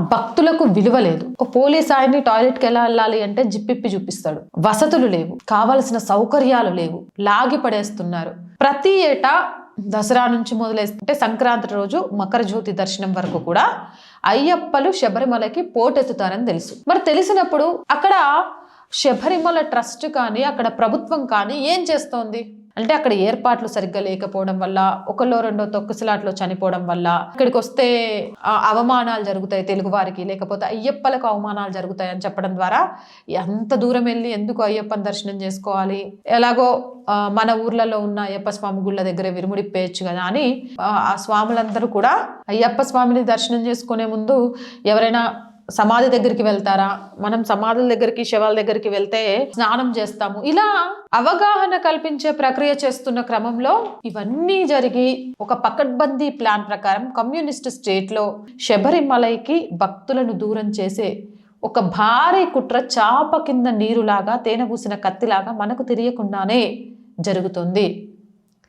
భక్తులకు విలువ లేదు. ఒక పోలీస్ ఆయన్ని టాయిలెట్కి ఎలా వెళ్ళాలి అంటే జిప్పిప్పి చూపిస్తాడు. వసతులు లేవు. కావలసిన సౌకర్యాలు లేవు. లాగి పడేస్తున్నారు. ప్రతి ఏటా దసరా నుంచి మొదలేస్తుంటే సంక్రాంతి రోజు మకర జ్యోతి దర్శనం వరకు కూడా అయ్యప్పలు శబరిమలకి పోటెత్తుతారని తెలుసు. మరి తెలిసినప్పుడు అక్కడ శబరిమల ట్రస్ట్ కానీ అక్కడ ప్రభుత్వం కానీ ఏం చేస్తోంది? అంటే అక్కడ ఏర్పాట్లు సరిగ్గా లేకపోవడం వల్ల ఒకళ్ళో రెండో తొక్కుసలాట్లో చనిపోవడం వల్ల ఇక్కడికి వస్తే అవమానాలు జరుగుతాయి తెలుగు వారికి లేకపోతే అయ్యప్పలకు అవమానాలు జరుగుతాయి అని చెప్పడం ద్వారా ఎంత దూరం వెళ్ళి ఎందుకు అయ్యప్పని దర్శనం చేసుకోవాలి? ఎలాగో మన ఊర్లలో ఉన్న అయ్యప్ప స్వామి గుళ్ళ దగ్గర విరుముడిప్పేయచ్చు కదా అని ఆ స్వాములందరూ కూడా అయ్యప్ప స్వామిని దర్శనం చేసుకునే ముందు ఎవరైనా సమాధి దగ్గరికి వెళ్తారా? మనం సమాధుల దగ్గరికి శవాల దగ్గరికి వెళ్తే స్నానం చేస్తాము. ఇలా అవగాహన కల్పించే ప్రక్రియ చేస్తున్న క్రమంలో ఇవన్నీ జరిగి ఒక పకడ్బందీ ప్లాన్ ప్రకారం కమ్యూనిస్ట్ స్టేట్లో శబరిమలైకి భక్తులను దూరం చేసే ఒక భారీ కుట్ర చాప కింద నీరులాగా తేనె పూసిన కత్తిలాగా మనకు తెలియకుండానే జరుగుతుంది.